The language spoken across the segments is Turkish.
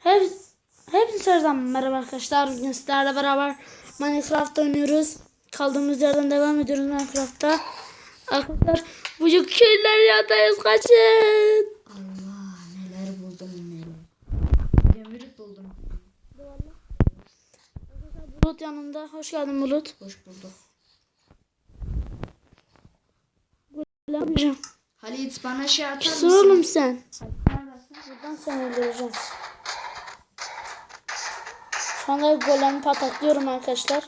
Hep, hepinize her zaman merhaba arkadaşlar. Bugün sizlerle beraber Minecraft oynuyoruz. Kaldığımız yerden devam ediyoruz Minecraft'ta. Arkadaşlar bugün köyler yatayız kaçın. Allah neler buldum neler. Demir buldum. Bulut yanında. Hoş geldin Bulut. Hoş bulduk. Yapacağım? Halit bana şey atar mısın? oğlum sen? Buradan seni öldüreceğim. Şu anda golemi pataklıyorum arkadaşlar.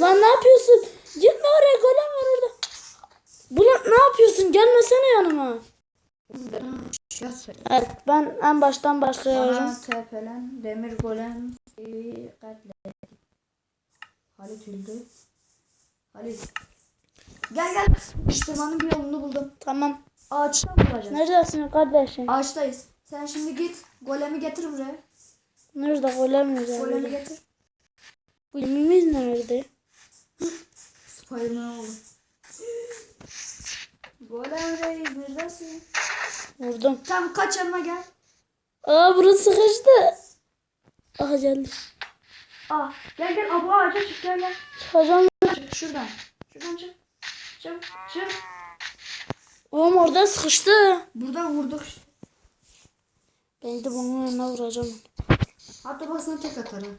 Lan ne yapıyorsun? Gitme oraya golem var orada. Bulut ne yapıyorsun? Gelmesene yanıma. Evet ben en baştan başlıyorum. Tepelen demir golem e, katlet. Halit öldü. Halit. Gel gel. Sıkıştırmanın bir yolunu buldum. Tamam. Ağaçtan bulacağız. Neredesin kardeşim? Ağaçtayız. Sen şimdi git. Golemi getir buraya. Nerede Golemi mi? getir. Golemimiz nerede? Spiderman oğlum. Golem reis neredesin? Vurdum. Tamam kaç yanıma gel. Aa burası sıkıştı. Aha geldi. Ah gel gel abi ağaca çık gel gel. Çıkacağım. Çık şuradan. Şuradan çık. Çık çık. Oğlum orada sıkıştı. Buradan vurduk işte. Ben de bunun önüne vuracağım. Hatta basına tek atarım.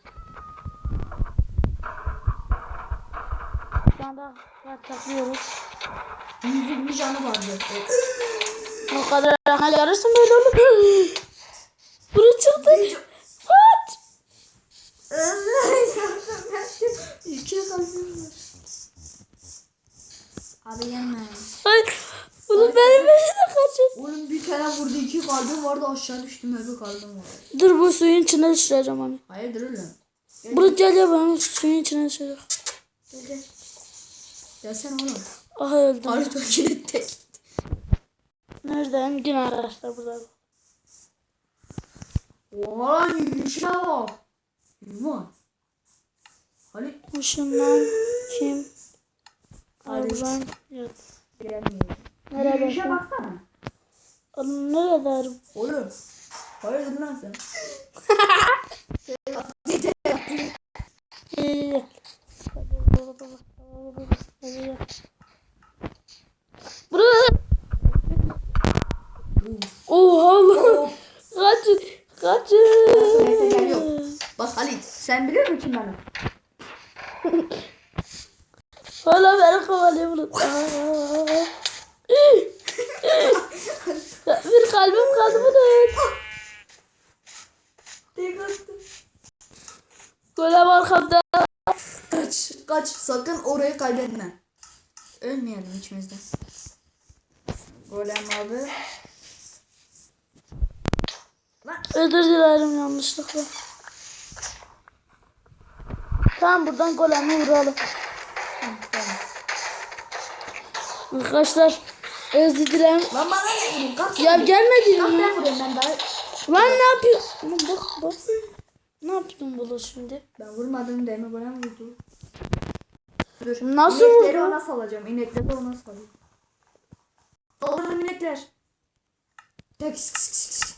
Şu anda taklıyoruz. Yüzük bir canı vardı. O kadar yakın yarırsın böyle olur. Burası çıktı. Kaç. İkiye kalkıyorum. Abi yenme. Ay. Oğlum benim peşine kaçın. Oğlum bir tane vurdu iki kalbim vardı aşağı düştüm öbür kalbim vardı. Dur bu suyun içine düşüreceğim onu. Hayırdır oğlum? Burası gel ya ben suyun içine düşüreceğim. Gel gel. Gelsene oğlum. Aha öldüm. Harita kilitli. Nerede? Yine arkadaşlar burada. Oha lan yürüyüşe bak. Yuman. Halit Işınlan kim? Avran yok. gelmiyor. Yürüyüşe baksana. Oğlum nerede? Oğlum. Hayırdır lan sen? Burası. Oha lan. Kaçın. Kaçın. Bak Halit sen biliyor musun kim benim? Hala beni kovalıyor bunu. Bir kalbim kaldı bunun. Tek attı. Arkamda. Kaç kaç sakın orayı kaybetme. Ölmeyelim içimizde. Golem abi. Lan Özür dilerim yanlışlıkla. Tamam buradan golemi vuralım. tamam. Arkadaşlar özür dilerim. Lan bana ne vurun? Ya sen. gelme Kalk diyorum ya. ben vurayım ben daha. Lan ne yapıyorsun? Bak bak. Ne yaptın bunu şimdi? Ben vurmadım deme golem vurdu. Dur. Nasıl İnekleri vurdu? ona salacağım. İnekleri ona salacağım. Salırım inekler. Tek sık sık sık sık.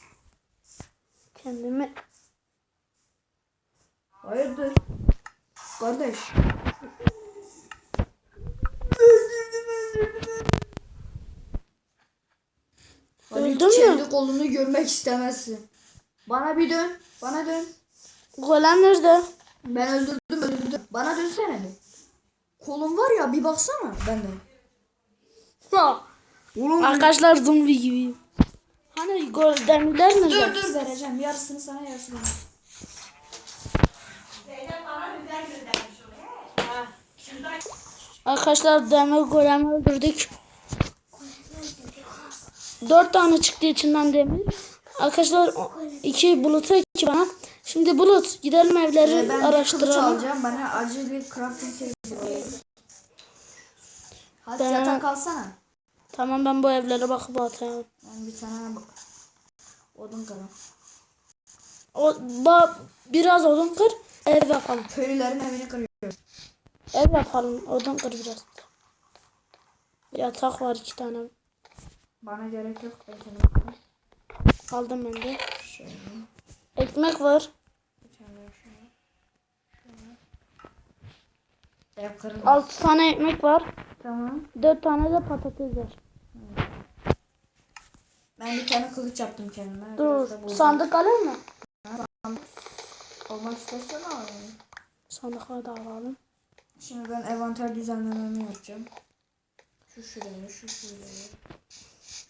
Kendimi Hayırdır? Kardeş. Halit Öldün mü? kendi kolunu görmek istemezsin. Bana bir dön. Bana dön. Golem nerede? Ben öldürdüm öldürdüm. Bana dönsene bir. Kolum var ya bir baksana bende. Oğlum Arkadaşlar zombi gibiyim. Hani gol demirler dur nerede? dur vereceğim. Yarısını sana yarısını bana. Arkadaşlar demir golemi öldürdük. Dört tane çıktı içinden demir. Arkadaşlar iki buluta iki bana. Şimdi bulut gidelim evleri Ee, ben araştıralım. alacağım. Bana acil bir crafting table. Hadi Ben- yatak kalsana. Tamam ben bu evlere bakıp atayım. Ben bir tane bak. Odun kırım. O, ba, biraz odun kır ev yapalım. Köylülerin evini kırıyor. Ev yapalım odun kır biraz. Yatak var iki tane. Bana gerek yok. Ben Aldım ben de. Şöyle. Ekmek var. Ev kırıldı. 6 tane ekmek var. Tamam. 4 tane de patates var. Ben bir tane kılıç yaptım kendime. Dur. Sandık alır mı? Olmak istersen al. Sandıkları da alalım. Şimdi ben envanter düzenlememi yapacağım. Şu şuraya, şu şuraya.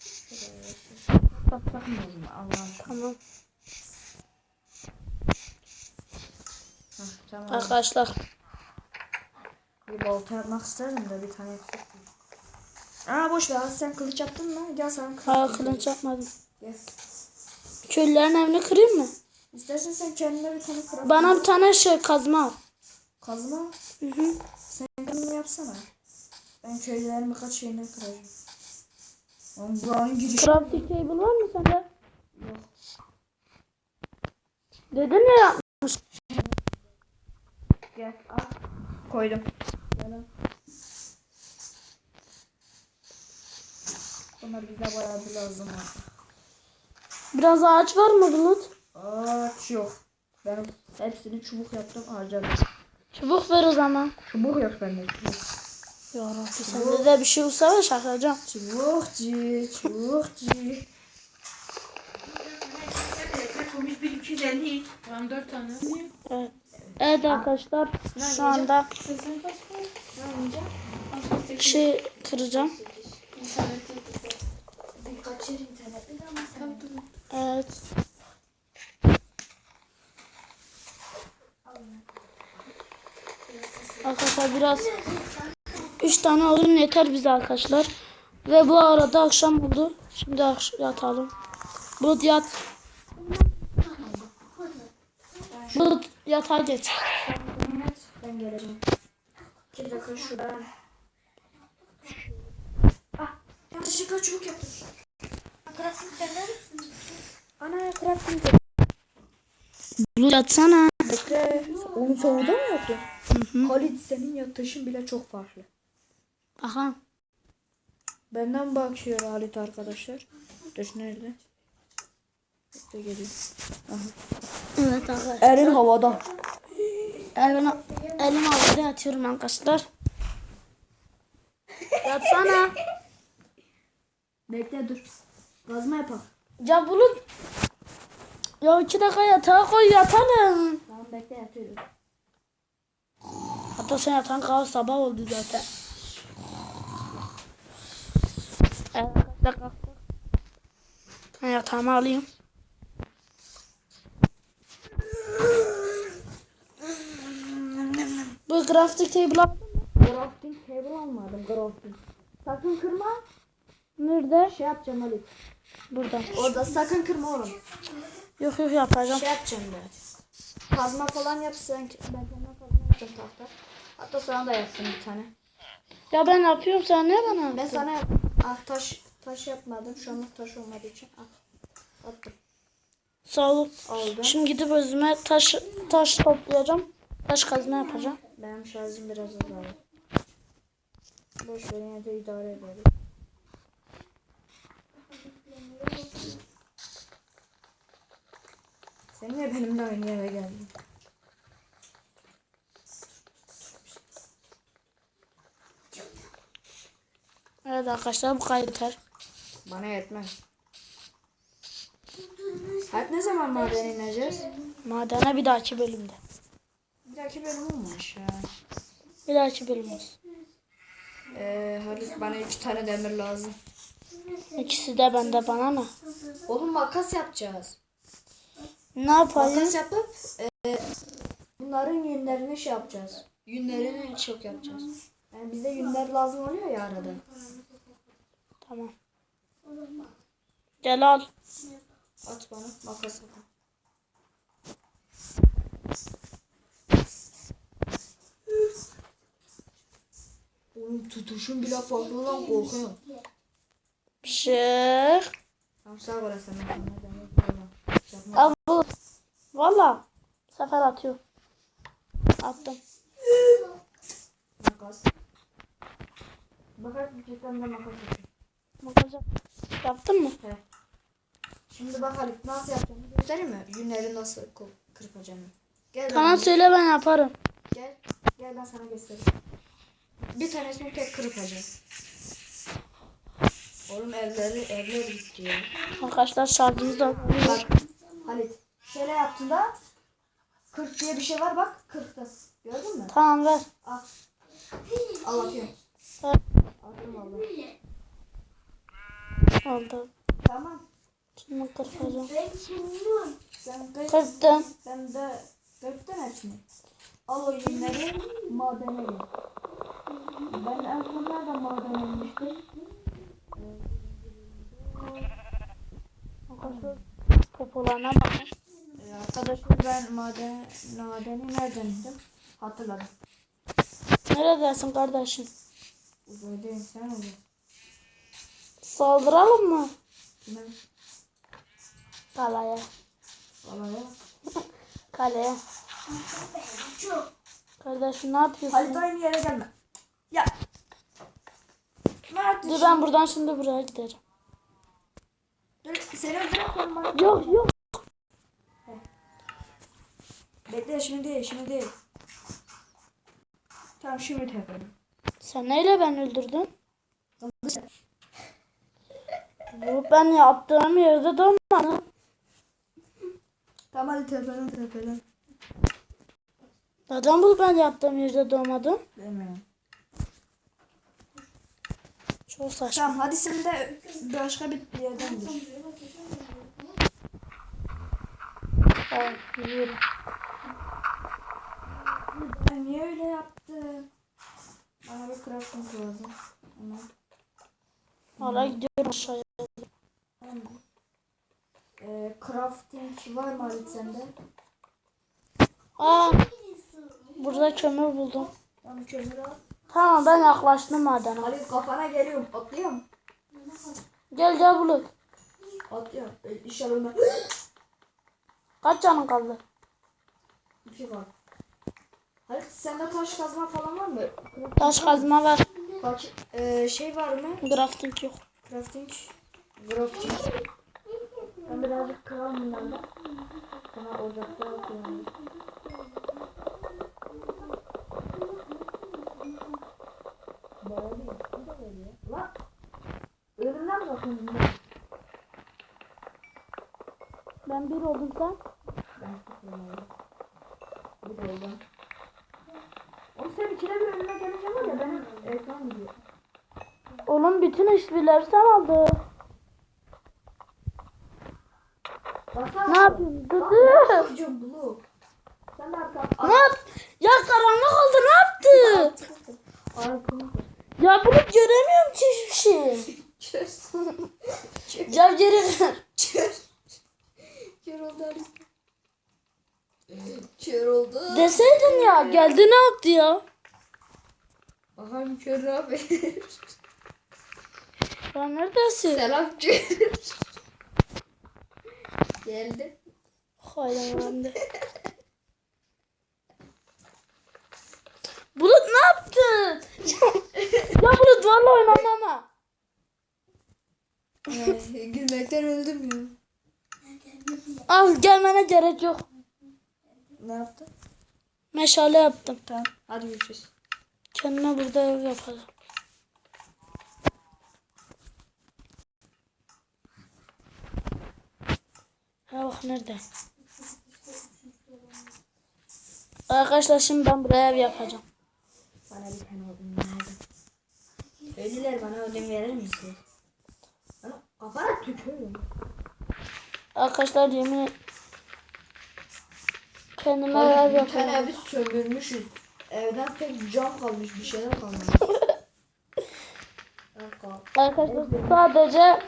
Şuraya, şu mı oğlum? Allah'ım. Tamam. Tamam. Arkadaşlar. Bir balta yapmak isterdim de bir tane yapacak. Aa boş ver. Sen kılıç yaptın mı? Gel sana kılıç. Hayır kılıç yapmadım. Gel. Köylülerin evini kırayım mı? İstersen sen kendine bir tane kırak. Bana bir tane şey kazma al. Kazma. Hı hı. Sen kendini yapsana. Ben köylülerin birkaç şeyini kıracağım. Oğlum buranın girişi. Crafting table var mı sende? Yok. Dedin ya. Gel al. Koydum. Gel al. Bunlar bize bayağı bir lazım var. Biraz ağaç var mı Bulut? Ağaç yok. Ben hepsini çubuk yaptım harcadım. Çubuk ver o zaman. Çubuk yok bende çubuk. Ya Rabbi sende de bir şey olsa ben şaşıracağım. Çubukçu, çubukçu. Komiş 1250. Tamam 4 tane. Evet. Evet arkadaşlar şu anda şey kıracağım. Evet. Arkadaşlar biraz 3 tane odun yeter bize arkadaşlar. Ve bu arada akşam oldu. Şimdi yatalım. Bulut yat. Bulut yatağa geç. Ben geleceğim. İki dakika şuradan. Ah, yanlışlıkla çubuk yaptım. Crafting derler? Ana crafting Bulut yatsana. Bekle. Onu sonunda mı yaptın? Halit senin yatışın bile çok farklı. Aha. Benden bakıyor Halit arkadaşlar. Dur nerede? Bekle geliyor. Evet arkadaşlar. Erin havada. Elim, elim havada yatıyorum arkadaşlar. Yatsana. Bekle dur. Kazma yapalım. Ya Bulut. Ya iki dakika yatağa koy yatalım. Tamam bekle yatıyorum. Hatta sen yatan kahve sabah oldu zaten. Evet arkadaşlar kalktık. Ben yatağımı alayım. Grafik table aldın mı? Crafting table almadım crafting. Sakın kırma. Nerede? Şey yapacağım Halit. Burada. Orada sakın kırma oğlum. Yok yok yapacağım. Şey yapacağım ben. Kazma falan yapsın. Ben kendime kazma yapacağım tahta. Hatta sana da yapsın bir tane. Ya ben yapıyorum sen ne bana? Ben sana yap. Ah taş taş yapmadım. Şu anlık taş olmadığı için. Ah. Attım. Sağ ol. Aldım. Şimdi gidip özüme taş taş toplayacağım. Taş kazma yapacağım. Benim şarjım biraz azaldı. Boş ver yine de idare ederiz. Sen niye benimle yere geldin? Evet arkadaşlar bu yeter. Bana yetmez. Hep ne zaman maden ineceğiz? Madene bir dahaki bölümde. Bir dahaki bölüm olmuş ya. Bir dahaki bölüm olsun. Ee, Halit bana iki tane demir lazım. İkisi de bende bana ne? Oğlum makas yapacağız. Ne yapayım? Makas yapıp e, bunların yünlerini şey yapacağız. Yünlerini çok yapacağız. Yani bize yünler lazım oluyor ya arada. Tamam. Gel al. At bana makas at. Oğlum tutuşun bile farklı lan korkuyorum. Pişir. Tamam sağ olasın. Al bu. Valla. Sefer atıyor. Attım. Makas. Bakar gerçekten de makas yapıyor. Bakacağım. Yaptın mı? He. Şimdi bak Halit nasıl yapacağımı göstereyim mi? Yünleri nasıl kırpacağımı. Gel ben- söyle ben yaparım. Gel. Gel ben sana göstereyim. Bir tanesini tek kırpacağım. Oğlum evleri evler gitti ya. Arkadaşlar şarjımız da Bak Halit. Şöyle yaptığında 40 diye bir şey var bak 40'ta. Gördün mü? Tamam ver. Al. Al atıyorum. Ver. Oldu. Tamam. Şimdi kırpacağım. Sen kır. Kırptım. Ben de kırptım hepsini. Al o yünleri madene. Ben en son nerede maden inmiştim? Arkadaşlar popolarına bakın. Ee, arkadaşlar ben maden, madeni nereden indim? Hatırladım. Neredesin kardeşim? Uzaydayım sen orada. Saldıralım mı? Kime? Kaleye. Valla ya. Kaleye. Kardeşim ne yapıyorsun? Halit aynı yere gelme. Mert Dur ben buradan şimdi buraya giderim. Dur seni öldürürken bana. Yok yok. Bekle şimdi değil şimdi değil. Tamam şimdi tepelim. Sen neyle ben öldürdün? Bu ben yaptığım yerde doğmadı. Tamam hadi tepelim tepelim. Neden bu ben yaptığım yerde doğmadı? Bilmiyorum. Çok saçma. Tamam hadi sen de başka bir yerden dur. Tamam, yürüyorum. Ben niye öyle yaptım? Bana bir crafting lazım. Ama Hala gidiyorum aşağıya. tamam. Ee, crafting var mı Halit sende? Aa, burada kömür buldum. Tamam kömür al. Tamam ben yaklaştım madene. Halit kafana geliyorum. Atlıyorum. Gel gel bulut. Atlıyorum. İnşallah ben... Kaç canın kaldı? İki var. Halit sende taş kazma falan var mı? Taş kazma var. Bak ee, şey var mı? Crafting yok. Crafting. Crafting. Ben birazcık kıralım bunlardan. Sana ocakta atıyorum. Bayağı değil. Bu da böyle ya. Lan. Bakıyorsun bunlar? Ben bir oldum sen. Ben abi. Bir de oldu. Oğlum sen ikide bir önüme gelince var ya benim ekran gidiyor. Oğlum bütün işbirleri sen. Baksana. Ne yapıyorsun? Ben de arka. Ne yap? Ya karanlık oldu ne yaptı? Ya bunu göremiyorum ki hiçbir şey. Ver. Çöz. Kör oldu. Kör oldu. Deseydin ya geldi ne yaptı ya? Bakalım kör abi. Ya neredesin? Selam kör. Geldi. Ben de. Bulut ne yaptın? ya Bulut valla oynamam ama. Ay, Gülmekten öldüm ya. Al gelmene gerek yok. Ne yaptın? Meşale yaptım. Tamam. Hadi görüşürüz. Kendime burada ev yapacağım. Ha bak nerede? Arkadaşlar şimdi ben buraya ev yapacağım. Bana bir tane odun lazım. Ölüler bana odun verir misin? Arkadaşlar yemin kendime ev Bir tane yapacağım. evi sömürmüşüz. Evden tek cam kalmış bir şeyler kalmamış. Arka. Arkadaşlar sadece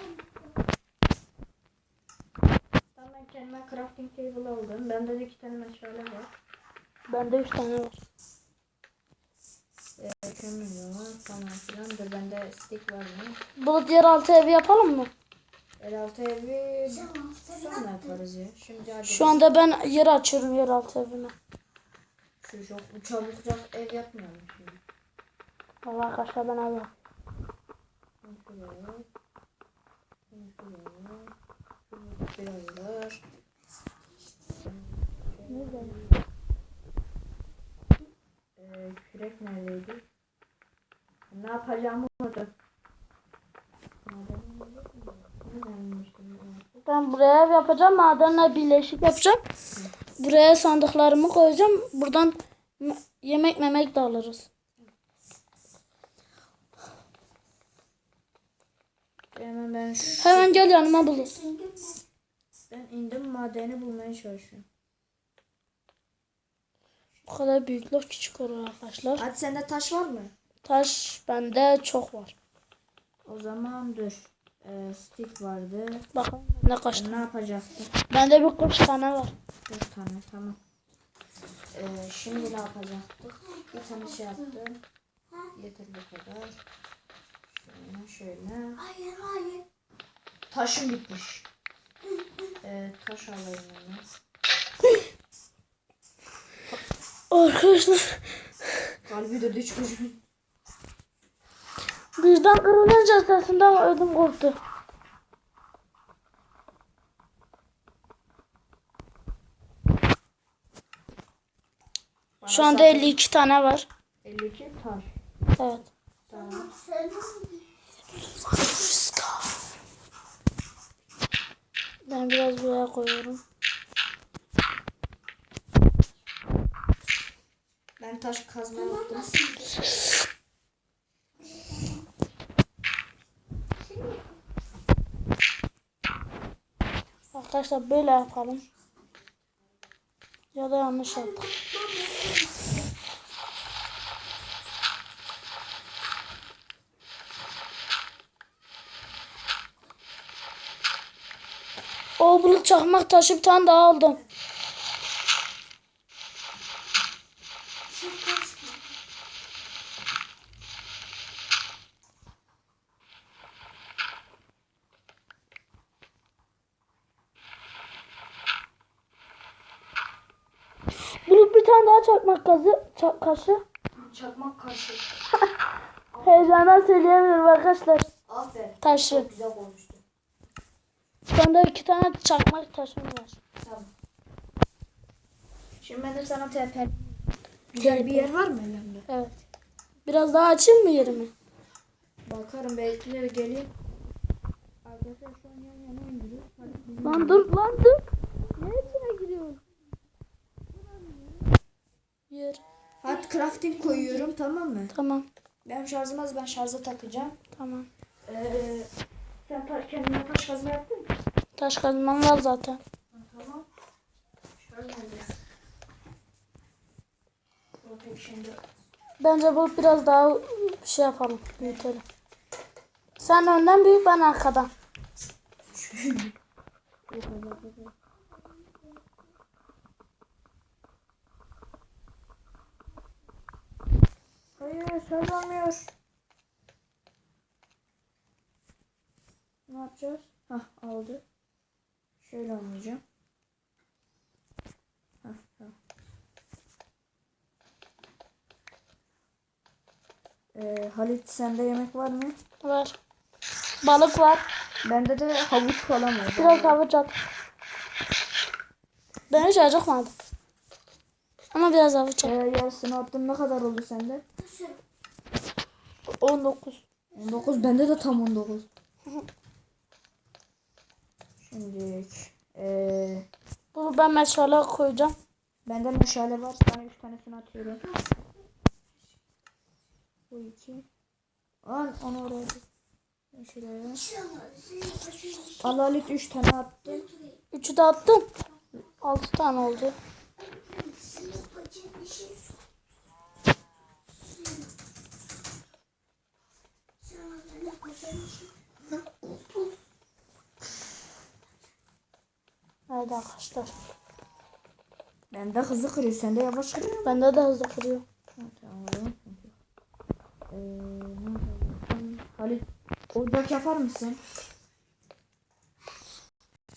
Tamam ben kendime crafting table aldım. Bende de iki tane meşale var. bende 3 tane var. Ee, kömür var falan filan da bende stick var mı? Bulut yeraltı evi yapalım mı? Yeraltı evi sonra yaparız ya. Şimdi hadi. Şu anda ben yer açıyorum yeraltı evime. Şu çok çabukcak ev yapmayalım şimdi. Valla arkadaşlar ben ev var. Ee, kürek neredeydi? Ne yapacağımı unuttum. Neredeymiştim ben? Buraya yapacağım. Madenle birleşik yapacağım. Buraya sandıklarımı koyacağım. Buradan yemek memek de alırız. Hemen ben şu, Hemen gel yanıma bulur. ben indim madeni bulmaya çalışıyorum. Bu kadar büyükler küçük olur arkadaşlar. Hadi sende taş var mı? Taş bende çok var. O zaman dur. Ee, stick vardı. Bakın ne kaç Ben tane. ne yapacaktım? Bende bir 40 tane var. Dört tane tamam. Ee, şimdi ne yapacaktık? Bir tane şey yaptım. Yeter bu kadar. Şöyle şöyle. Hayır hayır. Taşım bitmiş. Ee, taş alayım hemen. Arkadaşlar Kalbi de düşmüş. Birden kırılınca sesinden ödüm koptu. Şu anda 52 tane var. 52 taş. Evet. Tamam. Ben biraz buraya koyuyorum. Ben taş kazma yaptım. Arkadaşlar böyle yapalım. Ya da yanlış yaptık. O bulut çakmak taşı bir aldım. Bulut bir tane daha çakmak kazı, çak, kaşı. Çakmak kaşı. Heyecandan söyleyemiyorum arkadaşlar. Aferin. Taşı. Güzel olmuştu. Bende iki tane çakmak taşım var. Tamam. Şimdi ben de sana tepe. Güzel bir yer var mı elimde? Evet. Biraz daha açayım mı yerimi? Bakarım belki de geleyim. Arkadaşlar şu an yan yana oynuyoruz. Lan dur lan dur. Ne içine giriyorsun? Yer. Hadi crafting koyuyorum tamam mı? Tamam. Benim şarjım az ben şarja takacağım. Tamam. Ee, sen ta- kendine taş kazma yaptın mı? Taş kazmam var zaten. Tamam. Peki şimdi. Bence bu biraz daha şey yapalım. Büyütelim. Sen önden büyük ben arkadan. Hayır olmuyor. Ne yapacağız? Hah aldı. Şöyle almayacağım. Hah tamam. Ee, Halit sende yemek var mı? Var. Balık var. Bende de havuç falan var. Biraz havuç at. Ben hiç acıkmadım. Ama biraz havuç Ee, at. yarısını attım ne kadar oldu sende? 19. 19 bende de tam 19. Şimdi ee, Bu ben meşale koyacağım. bende meşale var. Sana 3 tanesini atıyorum. Bu iki. Al onu oraya. Ben Şuraya. Al Halit 3 tane attım. Üçü de attım. 6 tane oldu. Evet arkadaşlar. Bende hızlı kırıyor. Sende yavaş kırıyor. Bende de hızlı kırıyor. Ee? Halit ocak yapar mısın?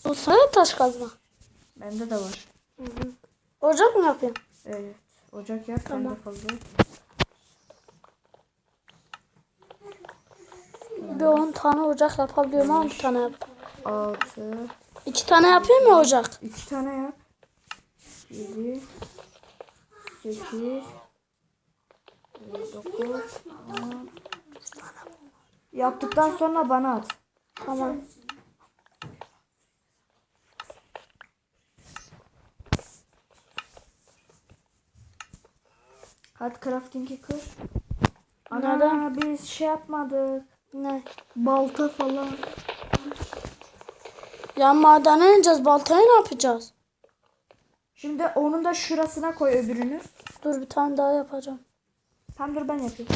Bu sana taş kazma. Bende de var. Hı hı. Ocak mı yapayım? Evet. Ocak yap. Tamam. Bende fazla. Bir 10 tane ocak yapabiliyorum ama bir tane yaptım. 6, İki tane yapayım mı ocak? İki tane yap. Yedi. Sekiz. Dokuz. on. Yaptıktan sonra bana at. Tamam. Hadi crafting'i kır. Ana biz şey yapmadık. Ne? Balta falan. Ya madene ineceğiz. Baltayı ne yapacağız? Şimdi onun da şurasına koy öbürünü. Dur bir tane daha yapacağım. Tam dur ben yapayım.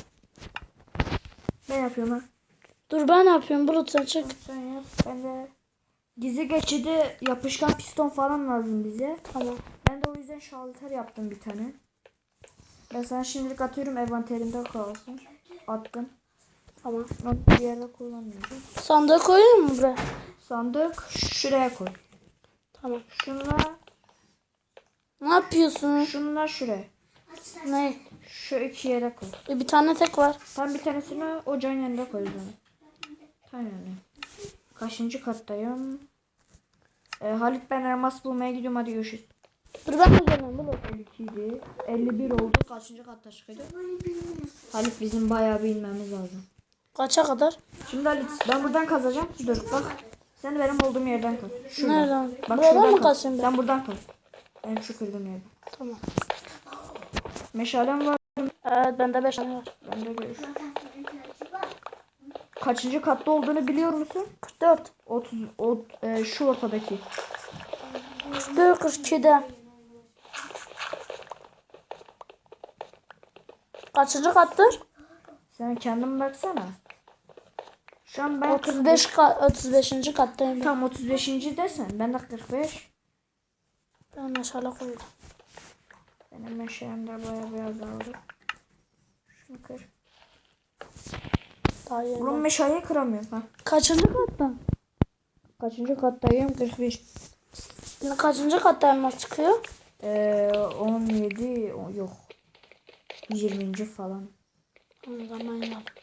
Ben yapıyorum ha. Dur ben yapıyorum. Bulut sen çık. Sen yap. Ben de gizli geçidi yapışkan piston falan lazım bize. Tamam. Ben de o yüzden şalter yaptım bir tane. Ben sana şimdilik atıyorum envanterimde kalsın. Attım. Tamam. Onu bir yere kullanmayacağım. Sandığı koyayım mı buraya? Sandık şuraya koy. Tamam. Şunlar, Ne yapıyorsun? şunlar şuraya. Ne? Şu iki yere koy. E, bir tane tek var. Tam bir tanesini ocağın yanında koy o zaman. Tamam. Kaçıncı kattayım? Ee, Halit ben elmas bulmaya gidiyorum hadi görüşürüz. Dur ben de Bulut. 52 idi. 51 oldu. Kaçıncı katta çıkıyordu? Halit bizim bayağı bir inmemiz lazım. Kaça kadar? Şimdi Halit ben buradan kazacağım. Dur bak. Sen benim olduğum yerden kaz. Şuradan. Nereden? Bak Buradan şuradan mı kaz. kaçayım ben? Sen buradan kaz. Benim şu kırdığım yerden. Tamam. Meşalem var. Evet bende 5 tane var. Ben de görüş. Kaçıncı katta olduğunu biliyor musun? 44. 30 o, e, şu ortadaki. 44 42'de. Kaçıncı kattır? Sen kendin baksana. Şu an ben 35 ka 35. kattayım. ben. tam 35. desen ben de 45. Ben meşale koydum. Benim meşalem de bayağı bir azaldı. Şunu kır. Daha yeni. Bunun meşaleyi kıramıyorum ha. Kaçıncı katta? Kaçıncı kattayım? 41. Kaçıncı katta elmas çıkıyor? Ee, 17 o- yok. 20. falan. O zaman yap.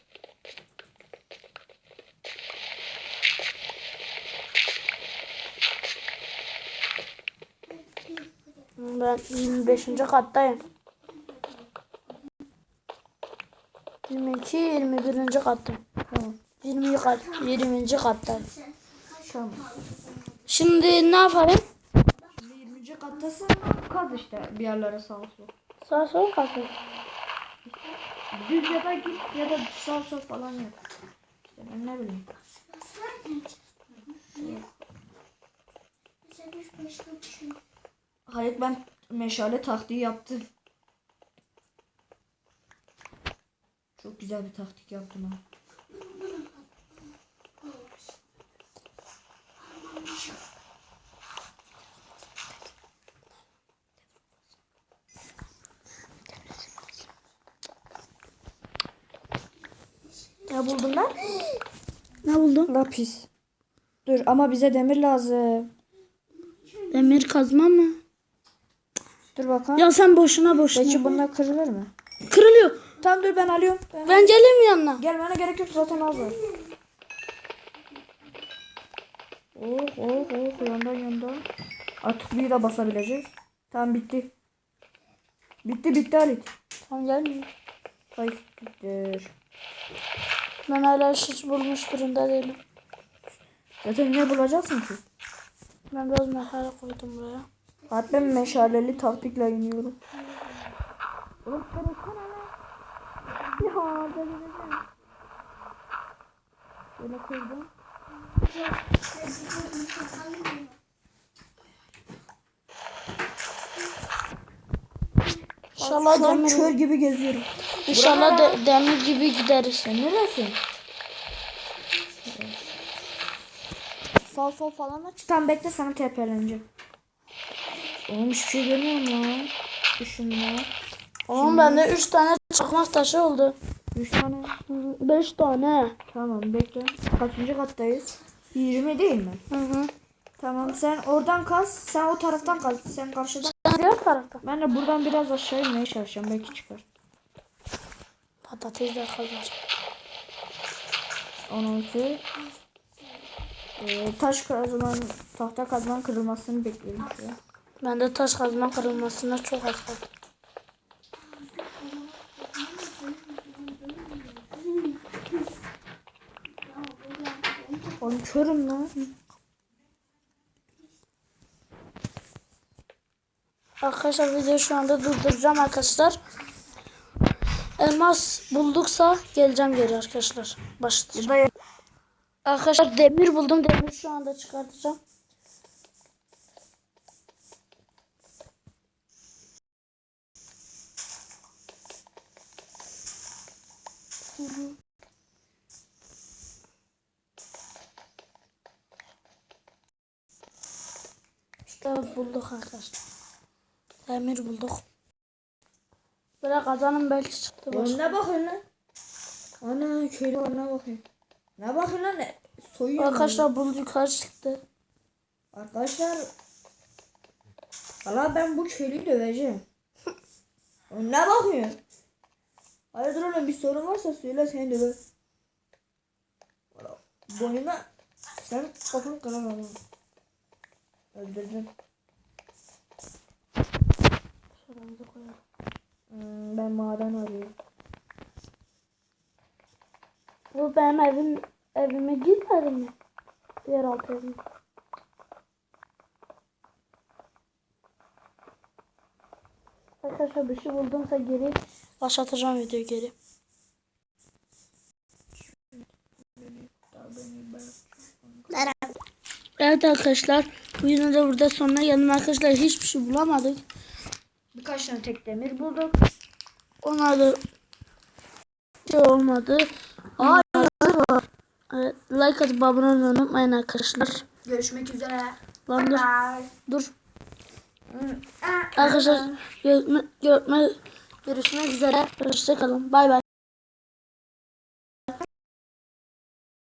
Ben 25. kattayım. 22, 21. kattayım. Tamam. 20 kat, 20. kattayım. Tamam. Şimdi ne yapalım? Şimdi 20. kattasın. Kaz işte bir yerlere sağ sol. Sağ sol kalsın. Düz ya da git ya da sağ sol falan yap. İşte ben ne bileyim. Hayır ben meşale taktiği yaptım. Çok güzel bir taktik yaptım ha. Ne buldum ben? Ne buldun? Lapis. Dur ama bize demir lazım. Demir kazma mı? Dur bakalım. Ya sen boşuna boşuna. Peki bunlar kırılır mı? Kırılıyor. Tamam dur ben alıyorum. Ben... Ben geleyim yanına? Gelmene gerek yok zaten az var. Oh oh oh yandan yandan. Artık bir de basabileceğiz. Tamam bitti. Bitti bitti Halit. Tamam gelmiyor. Hayır bitti. Ben hala hiç bulmuş durumda değilim. Zaten ne bulacaksın ki? Ben biraz meşale koydum buraya. Hatta ben meşaleli taktikle iniyorum. Oğlum etsene lan. Ya delireceğim. Şöyle koydum. İnşallah Şu an demir, kör gibi geziyorum. inşallah de, demir gibi gideriz. Sen neresin? Sağ sol falan aç. Tamam bekle sana TP'leneceğim. Oğlum hiçbir şey görmüyorum lan. Düşünme. Oğlum bende 3 tane çakmak taşı oldu. 3 tane. 5 tane. Tamam bekle. Kaçıncı kattayız? 20 değil mi? Hı hı. Tamam sen oradan kaz. Sen o taraftan kaz. Sen karşıdan. Sen diğer tarafta. Ben de buradan biraz aşağı inmeye çalışacağım. Belki çıkar. Patates de kazar. 16 Ee, taş kazman, tahta kazman kırılmasını bekliyorum şu an. Ben de taş kazma kırılmasına çok az kaldı. Oğlum körüm lan. Arkadaşlar videoyu şu anda durduracağım arkadaşlar. Elmas bulduksa geleceğim geri arkadaşlar. Başlayacağım. Arkadaşlar demir buldum. Demir şu anda çıkartacağım. İşte bulduk arkadaşlar. Demir bulduk. Böyle kazanım belki çıktı. Başka. ne bakıyorsun lan? Ana köylü var ne bakıyorsun? Ne bakıyorsun lan? Soyuyor? Arkadaşlar bulduk yukarı çıktı. Arkadaşlar Valla ben bu köylüyü döveceğim. Oğlum ne bakıyorsun? Hayırdır oğlum bir sorun varsa söyle seni döver. Boynuna sen kafanı kırar ama. Şuramıza koyalım. Hmm, ben maden arıyorum. Bu benim evim evime girmedi mi? Yeraltı evim. Arkadaşlar bir şey buldumsa geri başlatacağım videoyu geri. Evet arkadaşlar bu videonun da burada sonuna geldim arkadaşlar hiçbir şey bulamadık. Birkaç tane tek demir bulduk. Onlar da şey olmadı. Aa, evet, like atıp abone olmayı unutmayın arkadaşlar. Görüşmek üzere. Lan dur. Bye. Dur. Hmm. Arkadaşlar görme, görme, görüşmek üzere. Hoşçakalın. Bay bay.